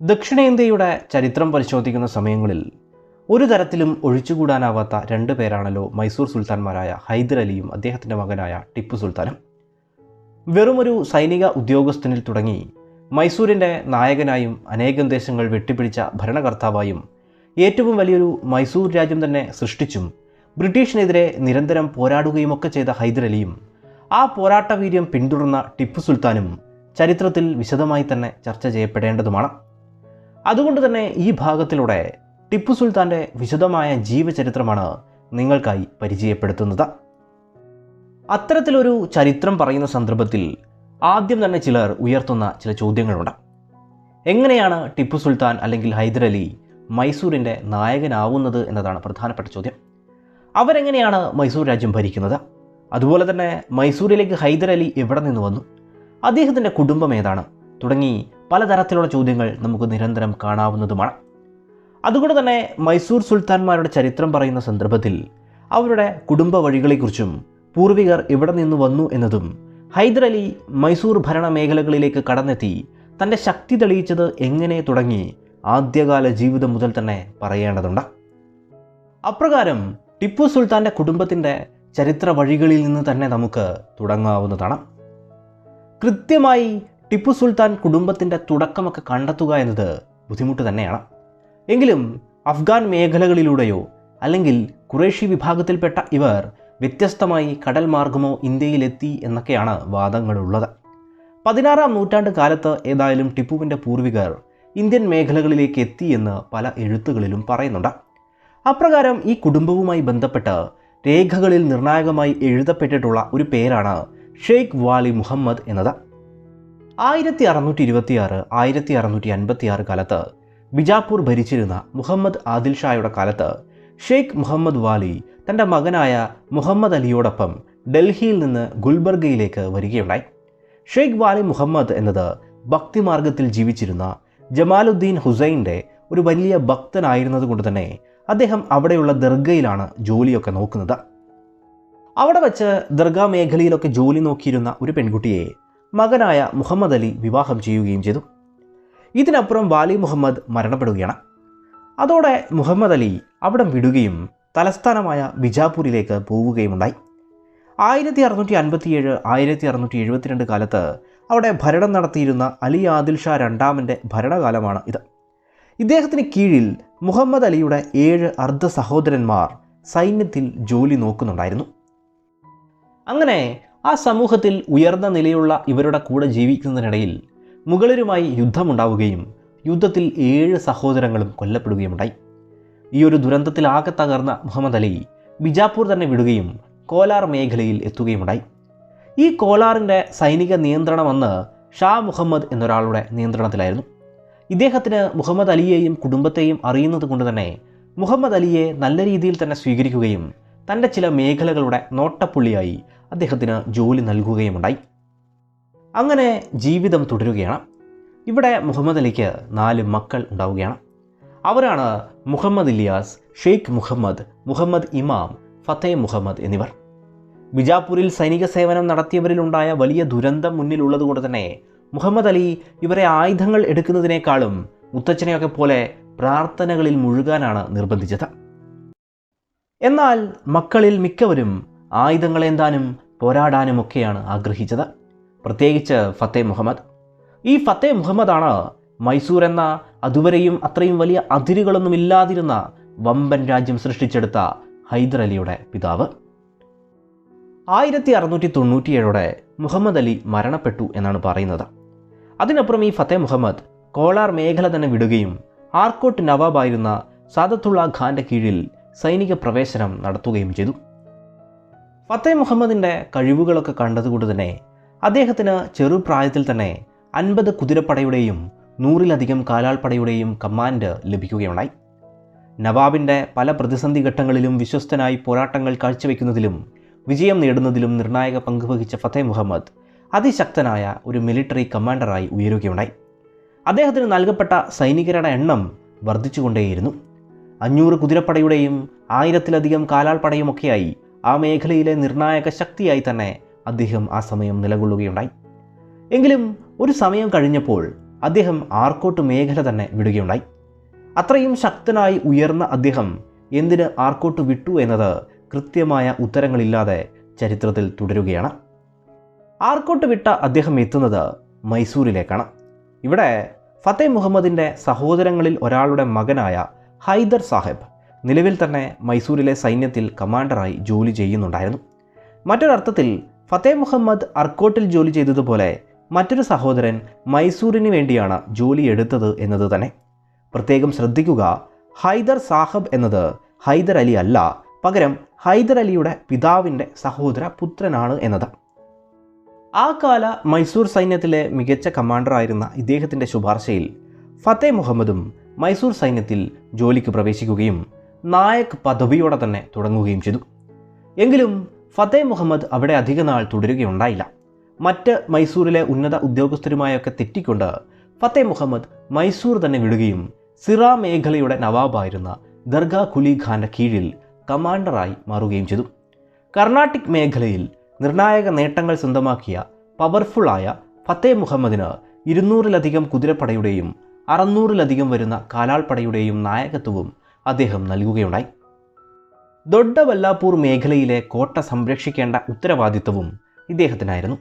ദക്ഷിണേന്ത്യയുടെ ചരിത്രം പരിശോധിക്കുന്ന സമയങ്ങളിൽ ഒരു തരത്തിലും ഒഴിച്ചുകൂടാനാവാത്ത രണ്ട് പേരാണല്ലോ മൈസൂർ സുൽത്താൻമാരായ ഹൈദർ അലിയും അദ്ദേഹത്തിന്റെ മകനായ ടിപ്പു സുൽത്താനും. വെറുമൊരു സൈനിക ഉദ്യോഗസ്ഥനിൽ തുടങ്ങി മൈസൂരിന്റെ നായകനായും അനേകം ദേശങ്ങൾ വെട്ടിപ്പിടിച്ച ഭരണകർത്താവായും ഏറ്റവും വലിയൊരു മൈസൂർ രാജ്യം തന്നെ സൃഷ്ടിച്ചും ബ്രിട്ടീഷിനെതിരെ നിരന്തരം പോരാടുകയുമൊക്കെ ചെയ്ത ഹൈദർ അലിയും ആ പോരാട്ടവീര്യം പിന്തുടർന്ന ടിപ്പു സുൽത്താനും ചരിത്രത്തിൽ വിശദമായി തന്നെ ചർച്ച ചെയ്യപ്പെടേണ്ടതുമാണ്. അതുകൊണ്ട് തന്നെ ഈ ഭാഗത്തിലൂടെ ടിപ്പു സുൽത്താന്റെ വിശദമായ ജീവചരിത്രമാണ് നിങ്ങൾക്കായി പരിചയപ്പെടുത്തുന്നത്. അത്തരത്തിലൊരു ചരിത്രം പറയുന്ന സന്ദർഭത്തിൽ ആദ്യം തന്നെ ചിലർ ഉയർത്തുന്ന ചില ചോദ്യങ്ങളുണ്ട്. എങ്ങനെയാണ് ടിപ്പു സുൽത്താൻ അല്ലെങ്കിൽ ഹൈദരലി മൈസൂരിന്റെ നായകനാവുന്നത് എന്നതാണ് പ്രധാനപ്പെട്ട ചോദ്യം. അവരെങ്ങനെയാണ് മൈസൂർ രാജ്യം ഭരിക്കുന്നത്? അതുപോലെ തന്നെ മൈസൂരിലേക്ക് ഹൈദരലി എവിടെ നിന്ന് വന്നു? അദ്ദേഹത്തിന്റെ കുടുംബം ഏതാണ്? തുടങ്ങി പലതരത്തിലുള്ള ചോദ്യങ്ങൾ നമുക്ക് നിരന്തരം കാണാവുന്നതുമാണ്. അതുകൊണ്ട് തന്നെ മൈസൂർ സുൽത്താൻമാരുടെ ചരിത്രം പറയുന്ന സന്ദർഭത്തിൽ അവരുടെ കുടുംബ വഴികളെക്കുറിച്ചും പൂർവികർ ഇവിടെ നിന്ന് വന്നു എന്നതും ഹൈദരലി മൈസൂർ ഭരണ മേഖലകളിലേക്ക് കടന്നെത്തി തന്റെ ശക്തി തെളിയിച്ചത് എങ്ങനെ തുടങ്ങി ആദ്യകാല ജീവിതം മുതൽ തന്നെ പറയേണ്ടതുണ്ട്. അപ്രകാരം ടിപ്പു സുൽത്താന്റെ കുടുംബത്തിന്റെ ചരിത്ര വഴികളിൽ നിന്ന് തന്നെ നമുക്ക് തുടങ്ങാവുന്നതാണ്. കൃത്യമായി ടിപ്പു സുൽത്താൻ കുടുംബത്തിന്റെ തുടക്കമൊക്കെ കണ്ടെത്തുക എന്നത് ബുദ്ധിമുട്ട് തന്നെയാണ്. എങ്കിലും അഫ്ഗാൻ മേഖലകളിലൂടെയോ അല്ലെങ്കിൽ കുറേഷി വിഭാഗത്തിൽപ്പെട്ട ഇവർ വ്യത്യസ്തമായി കടൽ മാർഗമോ ഇന്ത്യയിലെത്തി എന്നൊക്കെയാണ് വാദങ്ങളുള്ളത്. പതിനാറാം നൂറ്റാണ്ട് കാലത്ത് ഏതായാലും ടിപ്പുവിന്റെ പൂർവികർ ഇന്ത്യൻ മേഖലകളിലേക്ക് എത്തി എന്ന് പല എഴുത്തുകളിലും പറയുന്നുണ്ട്. അപ്രകാരം ഈ കുടുംബവുമായി ബന്ധപ്പെട്ട് രേഖകളിൽ നിർണായകമായി എഴുതപ്പെട്ടിട്ടുള്ള ഒരു പേരാണ് ഷെയ്ഖ് വാലി മുഹമ്മദ് എന്നത്. ആയിരത്തി അറുന്നൂറ്റി ഇരുപത്തിയാറ് ആയിരത്തി അറുന്നൂറ്റി അൻപത്തിയാറ് കാലത്ത് ബിജാപ്പൂർ ഭരിച്ചിരുന്ന മുഹമ്മദ് ആദിൽ ഷായുടെ കാലത്ത് ഷെയ്ഖ് മുഹമ്മദ് വാലി തന്റെ മകനായ മുഹമ്മദ് അലിയോടൊപ്പം ഡൽഹിയിൽ നിന്ന് ഗുൽബർഗയിലേക്ക് വരികയുണ്ടായി. ഷെയ്ഖ് വാലി മുഹമ്മദ് എന്നത് ഭക്തിമാർഗത്തിൽ ജീവിച്ചിരുന്ന ജമാലുദ്ദീൻ ഹുസൈന്റെ ഒരു വലിയ ഭക്തനായിരുന്നതുകൊണ്ട് തന്നെ അദ്ദേഹം അവിടെയുള്ള ദർഗയിലാണ് ജോലിയൊക്കെ നോക്കുന്നത്. അവിടെ വച്ച് ദർഗാ മേഖലയിലൊക്കെ ജോലി നോക്കിയിരുന്ന ഒരു പെൺകുട്ടിയെ മകനായ മുഹമ്മദ് അലി വിവാഹം ചെയ്യുകയും ചെയ്തു. ഇതിനപ്പുറം വാലി മുഹമ്മദ് മരണപ്പെടുകയാണ്. അതോടെ മുഹമ്മദ് അലി അവിടം വിടുകയും തലസ്ഥാനമായ ബിജാപൂരിലേക്ക് പോവുകയുമുണ്ടായി. ആയിരത്തി അറുന്നൂറ്റി അൻപത്തിയേഴ് ആയിരത്തി അറുന്നൂറ്റി എഴുപത്തിരണ്ട് കാലത്ത് അവിടെ ഭരണം നടത്തിയിരുന്ന അലി ആദിൽ ഷാ രണ്ടാമന്റെ ഭരണകാലമാണ് ഇത്. ഇദ്ദേഹത്തിന് കീഴിൽ മുഹമ്മദ് അലിയുടെ ഏഴ് അർദ്ധ സഹോദരന്മാർ സൈന്യത്തിൽ ജോലി നോക്കുന്നുണ്ടായിരുന്നു. അങ്ങനെ ആ സമൂഹത്തിൽ ഉയർന്ന നിലയുള്ള ഇവരുടെ കൂടെ ജീവിക്കുന്നതിനിടയിൽ മുഗളരുമായി യുദ്ധമുണ്ടാവുകയും യുദ്ധത്തിൽ ഏഴ് സഹോദരങ്ങളും കൊല്ലപ്പെടുകയുമുണ്ടായി. ഈ ഒരു ദുരന്തത്തിൽ ആകെ തകർന്ന മുഹമ്മദ് അലി ബിജാപ്പൂർ തന്നെ വിടുകയും കോലാർ മേഖലയിൽ എത്തുകയുമുണ്ടായി. ഈ കോലാറിന്റെ സൈനിക നിയന്ത്രണം അന്ന് ഷാ മുഹമ്മദ് എന്നൊരാളുടെ നിയന്ത്രണത്തിലായിരുന്നു. ഇദ്ദേഹത്തിന് മുഹമ്മദ് അലിയെയും കുടുംബത്തെയും അറിയുന്നത് കൊണ്ട് തന്നെ മുഹമ്മദ് അലിയെ നല്ല രീതിയിൽ തന്നെ സ്വീകരിക്കുകയും തന്റെ ചില മേഖലകളുടെ നോട്ടപ്പുള്ളിയായി അദ്ദേഹത്തിന് ജോലി നൽകുകയുമുണ്ടായി. അങ്ങനെ ജീവിതം തുടരുകയാണ്. ഇവിടെ മുഹമ്മദ് അലിക്ക് നാല് മക്കൾ ഉണ്ടാവുകയാണ്. അവരാണ് മുഹമ്മദ് ഇലിയാസ് ഷെയ്ഖ് മുഹമ്മദ് മുഹമ്മദ് ഇമാം ഫത്തേ മുഹമ്മദ് എന്നിവർ. ബിജാപൂരിൽ സൈനിക സേവനം നടത്തിയവരിലുണ്ടായ വലിയ ദുരന്തം മുന്നിലുള്ളതുകൊണ്ട് തന്നെ മുഹമ്മദ് അലി ഇവരെ ആയുധങ്ങൾ എടുക്കുന്നതിനേക്കാളും മുത്തച്ഛനെയൊക്കെ പോലെ പ്രാർത്ഥനകളിൽ മുഴുകാനാണ് നിർബന്ധിച്ചത്. എന്നാൽ മക്കളിൽ മിക്കവരും ആയുധങ്ങളേന്താനും പോരാടാനുമൊക്കെയാണ് ആഗ്രഹിച്ചത്. പ്രത്യേകിച്ച് ഫത്തേ മുഹമ്മദ്. ഈ ഫത്തേ മുഹമ്മദാണ് മൈസൂർ എന്ന അതുവരെയും അത്രയും വലിയ അതിരുകളൊന്നും ഇല്ലാതിരുന്ന വമ്പൻ രാജ്യം സൃഷ്ടിച്ചെടുത്ത ഹൈദർ അലിയുടെ പിതാവ്. ആയിരത്തി അറുന്നൂറ്റി തൊണ്ണൂറ്റിയേഴോടെ മുഹമ്മദ് അലി മരണപ്പെട്ടു എന്നാണ് പറയുന്നത്. അതിനപ്പുറം ഈ ഫത്തേ മുഹമ്മദ് കോളാർ മേഖല തന്നെ വിടുകയും ആർക്കോട്ട് നവാബായിരുന്ന സാദത്തുള്ള ഖാന്റെ കീഴിൽ സൈനിക പ്രവേശനം നടത്തുകയും ചെയ്തു. ഫത്തേ മുഹമ്മദിന്റെ കഴിവുകളൊക്കെ കണ്ടതുകൊണ്ട് തന്നെ അദ്ദേഹത്തിന് ചെറുപ്രായത്തിൽ തന്നെ അൻപത് കുതിരപ്പടയുടെയും നൂറിലധികം കാലാൾപ്പടയുടെയും കമാൻഡ് ലഭിക്കുകയുണ്ടായി. നവാബിന്റെ പല പ്രതിസന്ധി ഘട്ടങ്ങളിലും വിശ്വസ്തനായി പോരാട്ടങ്ങൾ കാഴ്ചവെക്കുന്നതിലും വിജയം നേടുന്നതിലും നിർണായക പങ്ക് വഹിച്ച ഫത്തേ മുഹമ്മദ് അതിശക്തനായ ഒരു മിലിറ്ററി കമാൻഡറായി ഉയരുകയുണ്ടായി. അദ്ദേഹത്തിന് നൽകപ്പെട്ട സൈനികരുടെ എണ്ണം വർദ്ധിച്ചുകൊണ്ടേയിരുന്നു. അഞ്ഞൂറ് കുതിരപ്പടയുടെയും ആയിരത്തിലധികം കാലാൾപ്പടയുമൊക്കെയായി ആ മേഖലയിലെ നിർണായക ശക്തിയായി തന്നെ അദ്ദേഹം ആ സമയം നിലകൊള്ളുകയുണ്ടായി. എങ്കിലും ഒരു സമയം കഴിഞ്ഞപ്പോൾ അദ്ദേഹം ആർക്കോട്ട് മേഖല തന്നെ വിടുകയുണ്ടായി. അത്രയും ശക്തനായി ഉയർന്ന അദ്ദേഹം എന്തിന് ആർക്കോട്ട് വിട്ടു എന്നത് കൃത്യമായ ഉത്തരങ്ങളില്ലാതെ ചരിത്രത്തിൽ തുടരുകയാണ്. ആർക്കോട്ട് വിട്ട അദ്ദേഹം എത്തുന്നത് മൈസൂരിലേക്കാണ്. ഇവിടെ ഫത്തേ മുഹമ്മദിന്റെ സഹോദരങ്ങളിൽ ഒരാളുടെ മകനായ ഹൈദർ സാഹിബ്. നിലവിൽ തന്നെ മൈസൂരിലെ സൈന്യത്തിൽ കമാൻഡറായി ജോലി ചെയ്യുന്നുണ്ടായിരുന്നു. മറ്റൊരർത്ഥത്തിൽ ഫത്തേ മുഹമ്മദ് അർക്കോട്ടിൽ ജോലി ചെയ്തതുപോലെ മറ്റൊരു സഹോദരൻ മൈസൂരിന് വേണ്ടിയാണ് ജോലി എടുത്തത് എന്നത് തന്നെ. പ്രത്യേകം ശ്രദ്ധിക്കുക ഹൈദർ സാഹബ് എന്നത് ഹൈദർ അലി അല്ല പകരം ഹൈദർ അലിയുടെ പിതാവിന്റെ സഹോദര പുത്രനാണ് എന്നത്. ആ കാല മൈസൂർ സൈന്യത്തിലെ മികച്ച കമാൻഡറായിരുന്ന ഇദ്ദേഹത്തിന്റെ ശുപാർശയിൽ ഫത്തേ മുഹമ്മദും മൈസൂർ സൈന്യത്തിൽ ജോലിക്ക് പ്രവേശിക്കുകയും നായക് പദവിയോടെ തന്നെ തുടങ്ങുകയും ചെയ്തു. എങ്കിലും ഫതേ മുഹമ്മദ് അവിടെ അധികനാൾ തുടരുകയുണ്ടായില്ല. മറ്റ് മൈസൂരിലെ ഉന്നത ഉദ്യോഗസ്ഥരുമായൊക്കെ തെറ്റിക്കൊണ്ട് ഫത്തേ മുഹമ്മദ് മൈസൂർ തന്നെ വിടുകയും സിറ മേഖലയുടെ നവാബായിരുന്ന ദർഗാ കുലി ഖാന്റെ കീഴിൽ കമാൻഡറായി മാറുകയും ചെയ്തു. കർണാട്ടിക് മേഖലയിൽ നിർണായക നേട്ടങ്ങൾ സ്വന്തമാക്കിയ പവർഫുള്ളായ ഫത്തേ മുഹമ്മദിന് ഇരുന്നൂറിലധികം കുതിരപ്പടയുടെയും അറുന്നൂറിലധികം വരുന്ന കാലാൾപ്പടയുടെയും നായകത്വവും അദ്ദേഹം നൽകുകയുണ്ടായി. ദൊഡ്ഡവല്ലാപൂർ മേഖലയിലെ കോട്ട സംരക്ഷിക്കേണ്ട ഉത്തരവാദിത്വവും ഇദ്ദേഹത്തിനായിരുന്നു.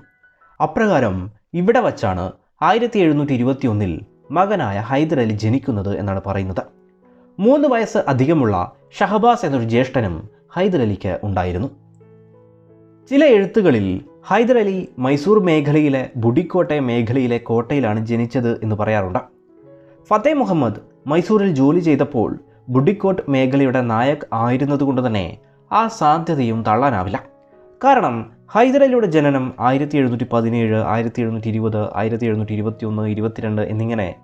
അപ്രകാരം ഇവിടെ വച്ചാണ് ആയിരത്തി എഴുന്നൂറ്റി ഇരുപത്തിയൊന്നിൽ മകനായ ഹൈദരലി ജനിക്കുന്നത് എന്നാണ് പറയുന്നത്. മൂന്ന് വയസ്സ് അധികമുള്ള ഷഹബാസ് എന്നൊരു ജ്യേഷ്ഠനും ഹൈദരലിക്ക് ഉണ്ടായിരുന്നു. ചില എഴുത്തുകളിൽ ഹൈദരലി മൈസൂർ മേഖലയിലെ ബുഡിക്കോട്ടെ മേഖലയിലെ കോട്ടയിലാണ് ജനിച്ചത് എന്ന് പറയാറുണ്ട്. ഫത്തേ മുഹമ്മദ് മൈസൂരിൽ ജോലി ചെയ്തപ്പോൾ ബുഡിക്കോട്ട് മേഖലയുടെ നായക് ആയിരുന്നതുകൊണ്ട് തന്നെ ആ സാധ്യതയും തള്ളാനാവില്ല. കാരണം ഹൈദരലിയുടെ ജനനം ആയിരത്തി എഴുന്നൂറ്റി പതിനേഴ് ആയിരത്തി എഴുന്നൂറ്റി ഇരുപത് ആയിരത്തി എഴുന്നൂറ്റി ഇരുപത്തി ഒന്ന് ഇരുപത്തിരണ്ട് എന്നിങ്ങനെ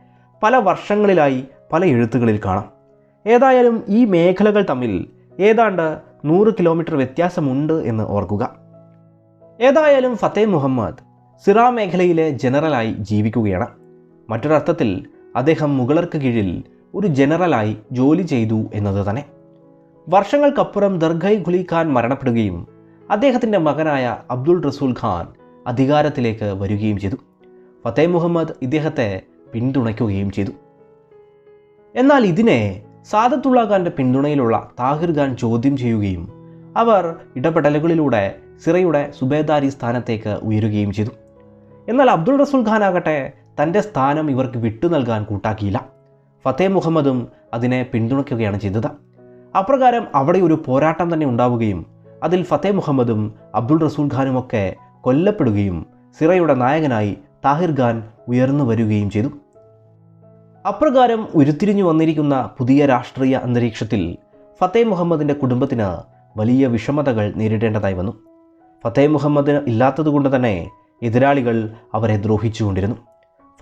പല വർഷങ്ങളിലായി പല എഴുത്തുകളിൽ കാണാം. ഏതായാലും ഈ മേഖലകൾ തമ്മിൽ ഏതാണ്ട് നൂറ് കിലോമീറ്റർ വ്യത്യാസമുണ്ട് എന്ന് ഓർക്കുക. ഏതായാലും ഫത്തേ മുഹമ്മദ് സിറ മേഖലയിലെ ജനറലായി ജീവിക്കുകയാണ്. മറ്റൊരർത്ഥത്തിൽ അദ്ദേഹം മുഗളർക്ക് കീഴിൽ ഒരു ജനറലായി ജോലി ചെയ്തു എന്നത് തന്നെ. വർഷങ്ങൾക്കപ്പുറം ദർഗൈ ഖുലി ഖാൻ മരണപ്പെടുകയും അദ്ദേഹത്തിന്റെ മകനായ അബ്ദുൾ റസൂൽ ഖാൻ അധികാരത്തിലേക്ക് വരികയും ചെയ്തു. ഫത്തേ മുഹമ്മദ് ഇദ്ദേഹത്തെ പിന്തുണയ്ക്കുകയും ചെയ്തു. എന്നാൽ ഇതിനെ സാദത്തുള്ള ഖാന്റെ പിന്തുണയിലുള്ള താഹിർ ഖാൻ ചോദ്യം ചെയ്യുകയും അവർ ഇടപെടലുകളിലൂടെ സിറയുടെ സുബേദാരി സ്ഥാനത്തേക്ക് ഉയരുകയും ചെയ്തു. എന്നാൽ അബ്ദുൾ റസൂൽ ഖാൻ ആകട്ടെ തന്റെ സ്ഥാനം ഇവർക്ക് വിട്ടു നൽകാൻ കൂട്ടാക്കിയില്ല. ഫത്തേ മുഹമ്മദും അതിനെ പിന്തുണയ്ക്കുകയാണ് ചെയ്തത്. അപ്രകാരം അവിടെ ഒരു പോരാട്ടം തന്നെ ഉണ്ടാവുകയും അതിൽ ഫത്തേ മുഹമ്മദും അബ്ദുൾ റസൂൽ ഖാനുമൊക്കെ കൊല്ലപ്പെടുകയും സിറയുടെ നായകനായി താഹിർ ഖാൻ ഉയർന്നു വരികയും ചെയ്തു. അപ്രകാരം ഉരുത്തിരിഞ്ഞു വന്നിരിക്കുന്ന പുതിയ രാഷ്ട്രീയ അന്തരീക്ഷത്തിൽ ഫത്തേ മുഹമ്മദിന്റെ കുടുംബത്തിന് വലിയ വിഷമതകൾ നേരിടേണ്ടതായി വന്നു. ഫത്തേ മുഹമ്മദ് ഇല്ലാത്തതുകൊണ്ട് തന്നെ എതിരാളികൾ അവരെ ദ്രോഹിച്ചുകൊണ്ടിരുന്നു.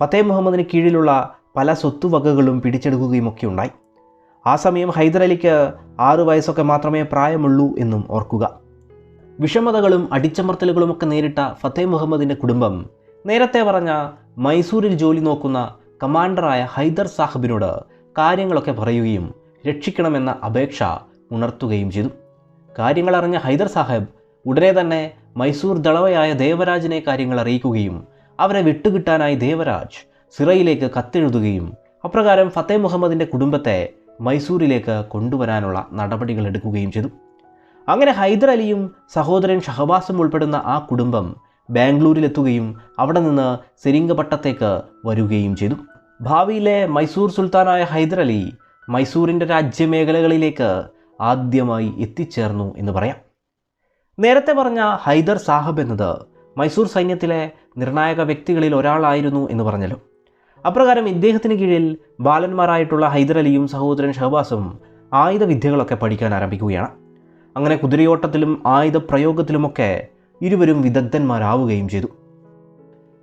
ഫത്തേ മുഹമ്മദിന് കീഴിലുള്ള പല സ്വത്തുവകകളും പിടിച്ചെടുക്കുകയും ഒക്കെ ഉണ്ടായി ആ സമയം ഹൈദരലിക്ക് ആറു വയസ്സൊക്കെ മാത്രമേ പ്രായമുള്ളൂ എന്നും ഓർക്കുക. വിഷമതകളും അടിച്ചമർത്തലുകളുമൊക്കെ നേരിട്ട ഫത്തേ മുഹമ്മദിന്റെ കുടുംബം നേരത്തെ പറഞ്ഞ മൈസൂരിൽ ജോലി നോക്കുന്ന കമാൻഡറായ ഹൈദർ സാഹിബിനോട് കാര്യങ്ങളൊക്കെ പറയുകയും രക്ഷിക്കണമെന്ന അപേക്ഷ ഉണർത്തുകയും ചെയ്തു. കാര്യങ്ങൾ അറിഞ്ഞ ഹൈദർ സാഹിബ് ഉടനെ തന്നെ മൈസൂർ ദളവയായ ദേവരാജിനെ കാര്യങ്ങൾ അറിയിക്കുകയും അവരെ വിട്ടുകിട്ടാനായി ദേവരാജ് സിറയിലേക്ക് കത്തെഴുതുകയും അപ്രകാരം ഫത്തേ മുഹമ്മദിന്റെ കുടുംബത്തെ മൈസൂരിലേക്ക് കൊണ്ടുവരാനുള്ള നടപടികൾ എടുക്കുകയും ചെയ്തു. അങ്ങനെ ഹൈദർ അലിയും സഹോദരൻ ഷഹബാസും ഉൾപ്പെടുന്ന ആ കുടുംബം ബാംഗ്ലൂരിലെത്തുകയും അവിടെ നിന്ന് സെരിംഗപട്ടത്തേക്ക് വരികയും ചെയ്തു. ഭാവിയിലെ മൈസൂർ സുൽത്താനായ ഹൈദർ അലി മൈസൂരിന്റെ രാജ്യമേഖലകളിലേക്ക് ആദ്യമായി എത്തിച്ചേർന്നു എന്ന് പറയാം. നേരത്തെ പറഞ്ഞ ഹൈദർ സാഹബ് എന്നത് മൈസൂർ സൈന്യത്തിലെ നിർണായക വ്യക്തികളിൽ ഒരാളായിരുന്നു എന്ന് പറഞ്ഞല്ലോ. അപ്രകാരം ഇദ്ദേഹത്തിന് കീഴിൽ ബാലന്മാരായിട്ടുള്ള ഹൈദരലിയും സഹോദരൻ ഷഹബാസും ആയുധ വിദ്യകളൊക്കെ പഠിക്കാൻ ആരംഭിക്കുകയാണ്. അങ്ങനെ കുതിരയോട്ടത്തിലും ആയുധ പ്രയോഗത്തിലുമൊക്കെ ഇരുവരും വിദഗ്ധന്മാരാവുകയും ചെയ്തു.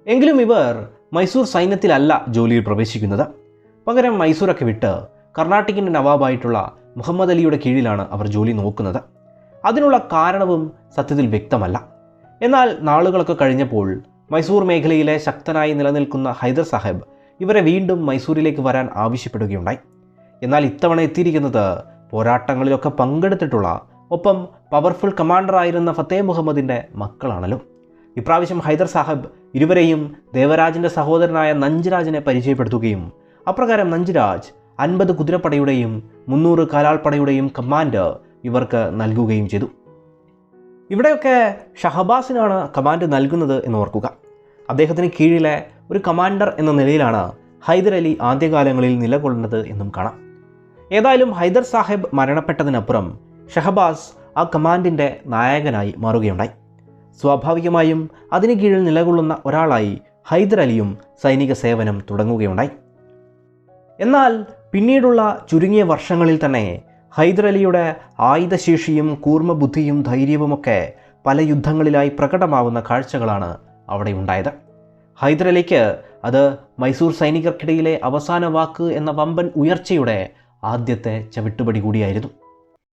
എങ്കിലും ഇവർ മൈസൂർ സൈന്യത്തിലല്ല ജോലിയിൽ പ്രവേശിക്കുന്നത്. പകരം മൈസൂരൊക്കെ വിട്ട് കർണാട്ടിക്കിന്റെ നവാബായിട്ടുള്ള മുഹമ്മദ് അലിയുടെ കീഴിലാണ് അവർ ജോലി നോക്കുന്നത്. അതിനുള്ള കാരണവും സത്യത്തിൽ വ്യക്തമല്ല. എന്നാൽ നാളുകളൊക്കെ കഴിഞ്ഞപ്പോൾ മൈസൂർ മേഖലയിലെ ശക്തനായി നിലനിൽക്കുന്ന ഹൈദർ സാഹിബ് ഇവരെ വീണ്ടും മൈസൂരിലേക്ക് വരാൻ ആവശ്യപ്പെടുകയുണ്ടായി. എന്നാൽ ഇത്തവണ എത്തിയിരിക്കുന്നത് പോരാട്ടങ്ങളിലൊക്കെ പങ്കെടുത്തിട്ടുള്ള ഒപ്പം പവർഫുൾ കമാൻഡറായിരുന്ന ഫത്തേ മുഹമ്മദിന്റെ മക്കളാണല്ലോ. ഇപ്രാവശ്യം ഹൈദർ സാഹബ് ഇരുവരെയും ദേവരാജിന്റെ സഹോദരനായ നഞ്ജരാജിനെ പരിചയപ്പെടുത്തുകയും അപ്രകാരം നഞ്ജരാജ് അൻപത് കുതിരപ്പടയുടെയും മുന്നൂറ് കാലാൾപ്പടയുടെയും കമാൻഡ് ഇവർക്ക് നൽകുകയും ചെയ്തു. ഇവിടെയൊക്കെ ഷഹബാസിനാണ് കമാൻഡ് നൽകുന്നത് എന്ന് ഓർക്കുക. അദ്ദേഹത്തിന് കീഴിലെ ഒരു കമാൻഡർ എന്ന നിലയിലാണ് ഹൈദർ അലി ആദ്യകാലങ്ങളിൽ നിലകൊള്ളുന്നത് എന്നും കാണാം. ഏതായാലും ഹൈദർ സാഹിബ് മരണപ്പെട്ടതിനപ്പുറം ഷഹബാസ് ആ കമാൻഡിന്റെ നായകനായി മാറുകയുണ്ടായി. സ്വാഭാവികമായും അതിന് കീഴിൽ നിലകൊള്ളുന്ന ഒരാളായി ഹൈദർ അലിയും സൈനിക സേവനം തുടങ്ങുകയുണ്ടായി. എന്നാൽ പിന്നീടുള്ള ചുരുങ്ങിയ വർഷങ്ങളിൽ തന്നെ ഹൈദർ അലിയുടെ ആയുധശേഷിയും കൂർമ്മബുദ്ധിയും ധൈര്യവുമൊക്കെ പല യുദ്ധങ്ങളിലായി പ്രകടമാവുന്ന കാഴ്ചകളാണ് അവിടെ ഉണ്ടായത് ഹൈദരലിക്ക് അത് മൈസൂർ സൈനികർക്കിടയിലെ അവസാന വാക്ക് എന്ന വമ്പൻ ഉയർച്ചയുടെ ആദ്യത്തെ ചവിട്ടുപടി കൂടിയായിരുന്നു.